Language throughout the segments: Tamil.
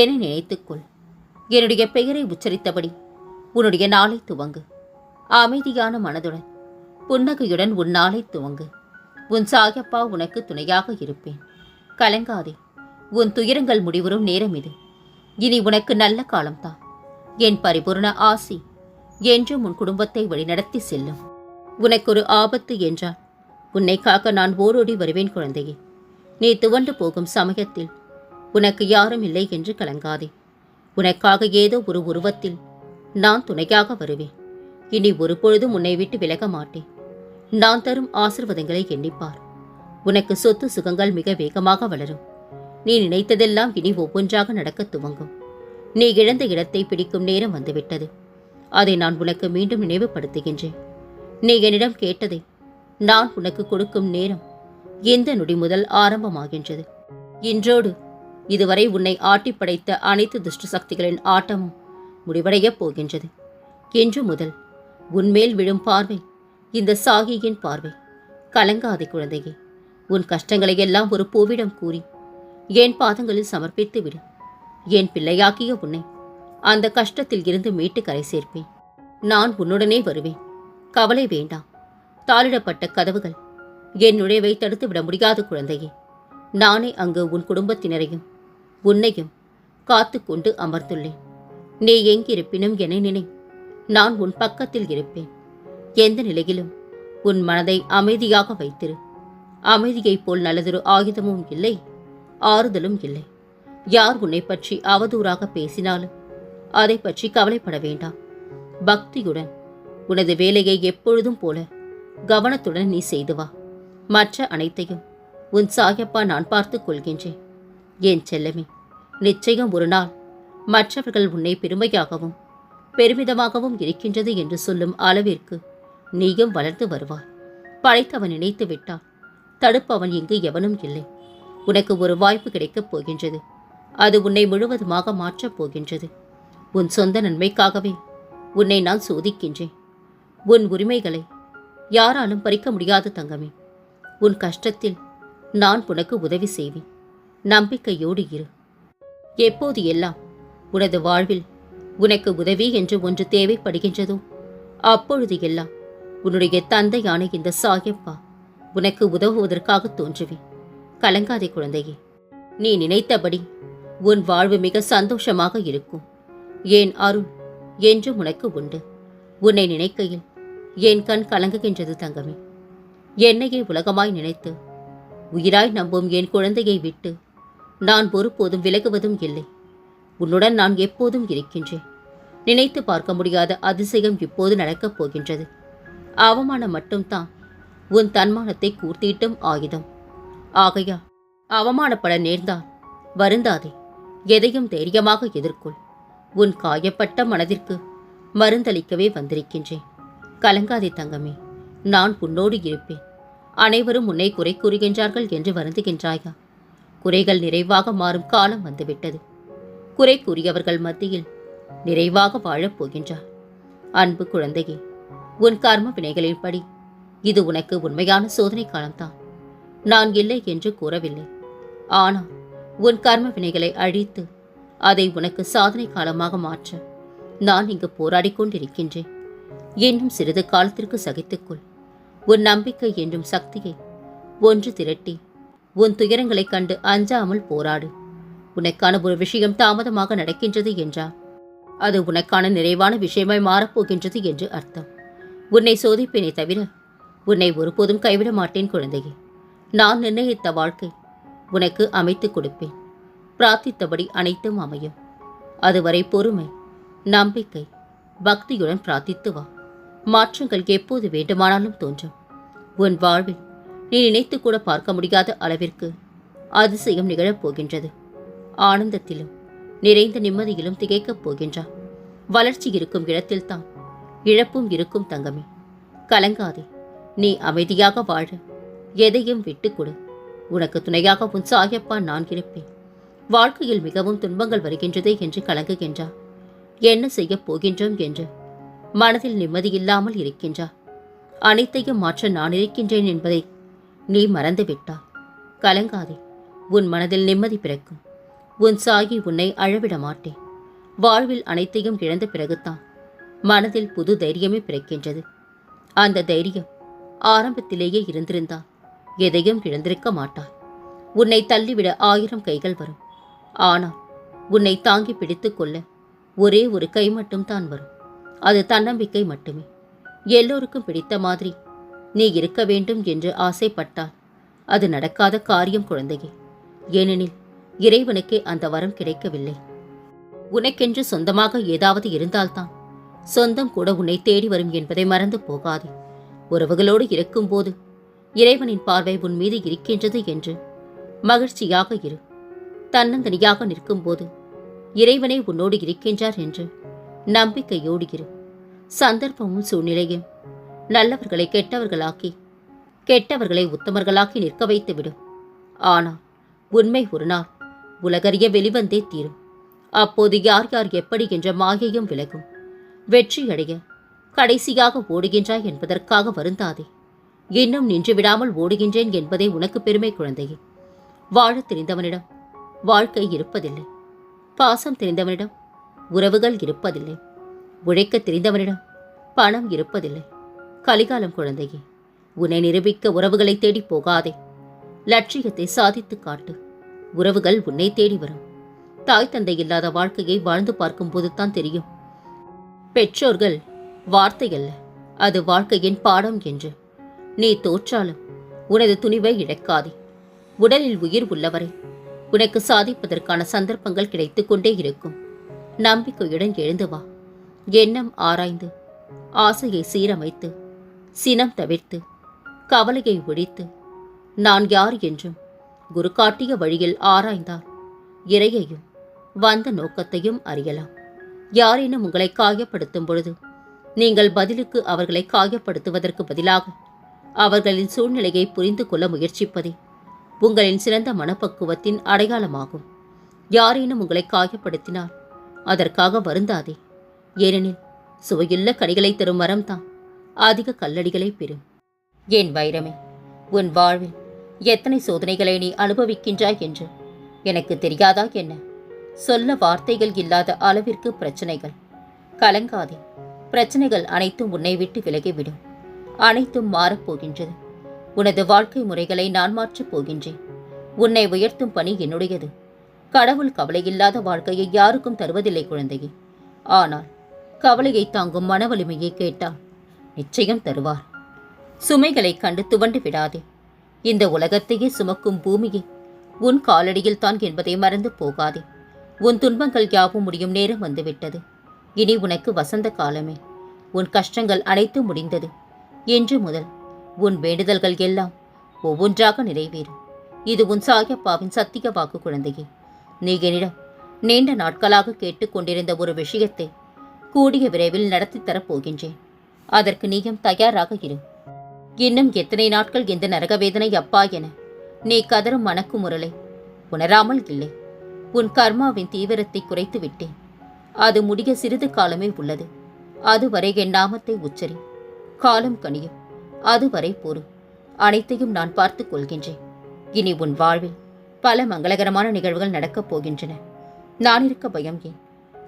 என்னை நினைத்துக்கொள். என்னுடைய பெயரை உச்சரித்தபடி உன்னுடைய நாளை துவங்கு. அமைதியான மனதுடன் புன்னகையுடன் உன் நாளை துவங்கு. உன் சாயப்பா உனக்கு துணையாக இருப்பேன். கலங்காதே உன் துயரங்கள் முடிவரும் நேரம் இது. இனி உனக்கு நல்ல காலம்தான். என் பரிபூர்ண ஆசி என்றும் உன் குடும்பத்தை வழிநடத்தி செல்லும். உனக்கு ஒரு ஆபத்து என்றால் உன்னை காக்க நான் ஓரோடி வருவேன் குழந்தையே. நீ துவண்டு போகும் சமயத்தில் உனக்கு யாரும் இல்லை என்று கலங்காதே. உனக்காக ஏதோ ஒரு உருவத்தில் நான் துணையாக வருவேன். இனி ஒருபொழுதும் உன்னை விட்டு விலக மாட்டேன். நான் தரும் ஆசிர்வாதங்களை எண்ணிப்பார். உனக்கு சொத்து சுகங்கள் மிக வேகமாக வளரும். நீ நினைத்ததெல்லாம் இனி ஒவ்வொன்றாக நடக்கத் துவங்கும். நீ இழந்த இடத்தை பிடிக்கும் நேரம் வந்துவிட்டது. அதை நான் உனக்கு மீண்டும் நினைவுபடுத்துகின்றேன். நீ என்னிடம் கேட்டதை நான் உனக்கு கொடுக்கும் நேரம் இந்த நொடி முதல் ஆரம்பமாகின்றது? இன்றோடு இதுவரை உன்னை ஆட்டி படைத்த அனைத்து துஷ்ட சக்திகளின் ஆட்டமும் முடிவடையப் போகின்றது. இன்று முதல் உன்மேல் விழும் பார்வை இந்த சாகியின் பார்வை. கலங்காதே குழந்தையே உன் கஷ்டங்களை எல்லாம் ஒரு பூவிடம் கூறி என் பாதங்களில் சமர்ப்பித்து விடு. என் பிள்ளையாக்கிய உன்னை அந்த கஷ்டத்தில் இருந்து மீட்டு கரை சேர்ப்பேன். நான் உன்னுடனே வருவேன். கவலை வேண்டாம் தாளிடப்பட்ட கதவுகள் என் நுழைவை தடுத்து விட முடியாத குழந்தையே. நானே அங்கு உன் குடும்பத்தினரையும் உன்னையும் காத்து கொண்டு அமர்ந்துள்ளேன். நீ எங்கிருப்பினும் என நினை. நான் உன் பக்கத்தில் இருப்பேன். எந்த நிலையிலும் உன் மனதை அமைதியாக வைத்திரு. அமைதியைப் போல் நல்லதொரு ஆயுதமும் இல்லை ஆறுதலும் இல்லை. யார் உன்னை பற்றி அவதூறாக பேசினாலும் அதை பற்றி கவலைப்பட வேண்டாம். பக்தியுடன் உனது வேலையை எப்பொழுதும் போல கவனத்துடன் நீ செய்து வா. மற்ற அனைத்தையும் உன் சாயப்பா நான் பார்த்துக் கொள்கின்றேன். என் செல்லமே? நிச்சயம் ஒரு நாள் மற்றவர்கள் உன்னை பெருமையாகவும் பெருமிதமாகவும் இருக்கின்றது என்று சொல்லும் அளவிற்கு நீயும் வளர்ந்து வருவாய். படைத்தவன் நினைத்து விட்டான் தடுப்பவன் இங்கு எவனும் இல்லை. உனக்கு ஒரு வாய்ப்பு கிடைக்கப் போகின்றது. அது உன்னை முழுவதுமாக மாற்றப் போகின்றது. உன் சொந்த நன்மைக்காகவே உன்னை நான் சோதிக்கின்றேன். உன் உரிமைகளை யாராலும் பறிக்க முடியாது தங்கமே உன் கஷ்டத்தில் நான் உனக்கு உதவி செய்வேன். நம்பிக்கையோடு இரு. எப்போது எல்லாம் உனது வாழ்வில் உனக்கு உதவி என்று ஒன்று தேவைப்படுகின்றதோ அப்பொழுது எல்லாம் உன்னுடைய தந்தையான இந்த சாயப்பா உனக்கு உதவுவதற்காக தோன்றுவேன். கலங்காதே குழந்தையே நீ நினைத்தபடி உன் வாழ்வு மிக சந்தோஷமாக இருக்கும். ஏன் அருள் என்றும் உனக்கு உண்டு. உன்னை நினைக்கையில் என் கண் கலங்குகின்றது தங்கமே. என்னையே உலகமாய் நினைத்து உயிராய் நம்பும் என் குழந்தையை விட்டு நான் ஒருபோதும் விலகுவதும் இல்லை. உன்னுடன் நான் எப்போதும் இருக்கின்றேன். நினைத்து பார்க்க முடியாத அதிசயம் இப்போது நடக்கப் போகின்றது. அவமானம் மட்டும்தான் உன் தன்மானத்தை கூர்த்திட்டும் ஆயுதம். ஆகையா அவமானப்பட நேர்ந்தால் வருந்தாதே. எதையும் தைரியமாக எதிர்கொள். உன் காயப்பட்ட மனதிற்கு மருந்தளிக்கவே வந்திருக்கின்றேன். கலங்காதே தங்கமே நான் உன்னோடு இருப்பேன். அனைவரும் உன்னை குறை கூறுகின்றார்கள் என்று வருந்துகின்றாயா? குறைகள் நிறைவாக மாறும் காலம் வந்துவிட்டது. குறை கூறியவர்கள் மத்தியில் நிறைவாக வாழப் போகின்றார். அன்பு குழந்தையே உன் கர்ம வினைகளின்படி இது உனக்கு உண்மையான சோதனை காலம்தான். நான் இல்லை என்று கூறவில்லை. ஆனால் உன் கர்ம வினைகளை அழித்து அதை உனக்கு சாதனை காலமாக மாற்ற நான் இங்கு போராடி கொண்டிருக்கின்றேன். இன்னும் சிறிது காலத்திற்கு சகித்துக்கொள். உன் நம்பிக்கை என்றும் சக்தியை ஒன்று திரட்டி உன் துயரங்களைக் கண்டு அஞ்சாமல் போராடு. உனக்கான ஒரு விஷயம் தாமதமாக நடக்கின்றது என்றால் அது உனக்கான நிறைவான விஷயமாய் மாறப்போகின்றது என்று அர்த்தம். உன்னை சோதிப்பேனே தவிர உன்னை ஒருபோதும் கைவிட மாட்டேன் குழந்தையே. நான் நிர்ணயித்த வாழ்க்கை உனக்கு அமைத்துக் கொடுப்பேன். பிரார்த்தித்தபடி அனைத்தும் அமையும். அதுவரை பொறுமை நம்பிக்கை பக்தியுடன் பிரார்த்தித்து வா. மாற்றங்கள் எப்போது வேண்டுமானாலும் தோன்றும். உன் வாழ்வில் நீ நினைத்து கூட பார்க்க முடியாத அளவிற்கு அதிசயம் நிகழப் போகின்றது ஆனந்தத்திலும் நிறைந்த நிம்மதியிலும் திகைக்கப் போகின்றார் வளர்ச்சி இருக்கும் இடத்தில்தான் இழப்பும் இருக்கும் தங்கமே. கலங்காதே நீ அமைதியாக வாழ. எதையும் விட்டுக்கொடு. உனக்கு துணையாக உன் சாயப்பா நான் இருப்பேன். வாழ்க்கையில் மிகவும் துன்பங்கள் வருகின்றதே என்று கலங்குகின்றார் என்ன செய்யப் போகின்றோம் என்று மனதில் நிம்மதியில்லாமல் இருக்கின்றார் அனைத்தையும் மாற்ற நான் இருக்கின்றேன் என்பதை நீ மறந்து விட்டாய் கலங்காதே. உன் மனதில் நிம்மதி பிறக்கும். உன் சாயி உன்னை அழவிட மாட்டேன். வாழ்வில் அனைத்தையும் இழந்த பிறகுதான் மனதில் புது தைரியமே பிறக்கின்றது. அந்த தைரியம் ஆரம்பத்திலேயே இருந்திருந்தால் எதையும் இழந்திருக்க மாட்டாய் உன்னை தள்ளிவிட ஆயிரம் கைகள் வரும். ஆனால் உன்னை தாங்கி பிடித்துக் கொள்ள ஒரே ஒரு கை மட்டும் தான் வரும். அது தன்னம்பிக்கை மட்டுமே. எல்லோருக்கும் பிடித்த மாதிரி நீ இருக்க வேண்டும் என்று ஆசைப்பட்டால் அது நடக்காத காரியம் குழந்தையே. ஏனெனில் இறைவனுக்கே அந்த வரம் கிடைக்கவில்லை. உனக்கென்று சொந்தமாக ஏதாவது இருந்தால்தான் சொந்தம் கூட உன்னை தேடி வரும் என்பதை மறந்து போகாதே. உறவுகளோடு இருக்கும்போது இறைவனின் பார்வை உன் மீது இருக்கின்றது என்று மகிழ்ச்சியாக இரு. தன்னந்தனியாக நிற்கும்போது இறைவனே உன்னோடு இருக்கின்றார் என்று நம்பிக்கையோடு இரு. சந்தர்ப்பமும் சூழ்நிலையும் நல்லவர்களை கெட்டவர்களாக்கி கெட்டவர்களை உத்தமர்களாக்கி நிற்க வைத்துவிடும் ஆனால் உண்மை ஒரு நாள் உலகறிய வெளிவந்தே தீரும். அப்போது யார் யார் எப்படி என்ற மாயையும் விலகும். வெற்றியடைய கடைசியாக ஓடுகின்றாய் என்பதற்காக வருந்தாதே. இன்னும் நின்று விடாமல் ஓடுகின்றேன் என்பதே உனக்கு பெருமை குழந்தையே. வாழத் தெரிந்தவனிடம் வாழ்க்கை இருப்பதில்லை. பாசம் தெரிந்தவனிடம் உறவுகள் இருப்பதில்லை. உழைக்க தெரிந்தவனிடம் பணம் இருப்பதில்லை. கலிகாலம் குழந்தையே உன்னை நிரூபிக்க உறவுகளை தேடி போகாதே. லட்சியத்தை சாதித்து காட்டு. உறவுகள் உன்னை தேடி வரும். தாய் தந்தை இல்லாத வாழ்க்கையை வாழ்ந்து பார்க்கும்போது தான் தெரியும். பெற்றோர்கள் வார்த்தை அல்ல அது வாழ்க்கையின் பாடம் என்று. நீ தோற்றாலும் உனது துணிவை இழக்காதே. உடலில் உயிர் உள்ளவரை உனக்கு சாதிப்பதற்கான சந்தர்ப்பங்கள் கிடைத்துக் கொண்டே இருக்கும். நம்பிக்கையுடன் எழுந்து வா. எண்ணம் ஆராய்ந்து ஆசையை சீரமைத்து சினம் தவிர்த்து கவலையை ஒழித்து நான் யார் என்றும் குரு காட்டிய வழியில் ஆராய்ந்தால் இறையையும் வந்த நோக்கத்தையும் அறியலாம். யாரேனும் உங்களை காயப்படுத்தும் பொழுது நீங்கள் பதிலுக்கு அவர்களை காயப்படுத்துவதற்கு பதிலாக அவர்களின் சூழ்நிலையை புரிந்து கொள்ள முயற்சிப்பதே உங்களின் சிறந்த மனப்பக்குவத்தின் அடையாளமாகும். யாரேனும் உங்களை காயப்படுத்தினால் அதற்காக வருந்தாதே. ஏனெனில் சுவையுள்ள கனிகளை தரும் மரம்தான் அதிக கல்லடிகளை பெறும் என் வைரமே உன் வாழ்வில் எத்தனை சோதனைகளை நீ அனுபவிக்கின்றாய் என்று? எனக்கு தெரியாதா என்ன? சொல்ல வார்த்தைகள் இல்லாத அளவிற்கு பிரச்சனைகள். கலங்காதே பிரச்சனைகள் அனைத்தும் உன்னை விட்டு விலகிவிடும் அனைத்தும் மாறப்போகின்றது உனது வாழ்க்கை முறைகளை நான் மாற்றப் போகின்றேன். உன்னை உயர்த்தும் பணி என்னுடையது. கடவுள் கவலையில்லாத வாழ்க்கையை யாருக்கும் தருவதில்லை குழந்தையே. ஆனால் கவலையை தாங்கும் மன வலிமையை கேட்டால் நிச்சயம் தருவார். சுமைகளைக் கண்டு துவண்டு விடாதே. இந்த உலகத்தையே சுமக்கும் பூமியை உன் காலடியில் தான் என்பதை மறந்து போகாதே. உன் துன்பங்கள் யாவும் முடியும் நேரம் வந்துவிட்டது. இனி உனக்கு வசந்த காலமே. உன் கஷ்டங்கள் அனைத்தும் முடிந்தது. என்று முதல் உன் வேண்டுதல்கள் எல்லாம் ஒவ்வொன்றாக நிறைவேறும் இது உன் சாயப்பாவின் சத்திய வாக்கு குழந்தையே. நீ என்னிடம் நீண்ட நாட்களாக கேட்டுக்கொண்டிருந்த ஒரு விஷயத்தை கூடிய விரைவில் நடத்தித் தரப் போகின்றேன். அதற்கு நீயும் தயாராக இரு. இன்னும் எத்தனை நாட்கள் இந்த நரகவேதனை அப்பா என நீ கதறும் மணக்கு முரலை உணராமல் இல்லை. உன் கர்மாவின் தீவிரத்தை குறைத்து விட்டேன். அது முடிய சிறிது காலமே உள்ளது. அதுவரை என் நாமத்தை உச்சரி. காலம் கனியும். அதுவரை பொறு. அனைத்தையும் நான் பார்த்துக் கொள்கின்றேன். இனி உன் வாழ்வில் பல மங்களகரமான நிகழ்வுகள் நடக்கப் போகின்றன. நான் இருக்க பயம் ஏன்?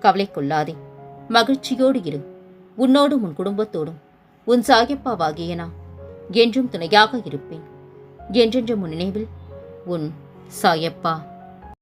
கவலை கொள்ளாதே. மகிழ்ச்சியோடு இரு. உன்னோடும் உன் குடும்பத்தோடும் உன் சாயப்பாவாகிய நான் என்றும் துணையாக இருப்பேன். என்றென்றும் உன் நினைவில் உன் சாயப்பா.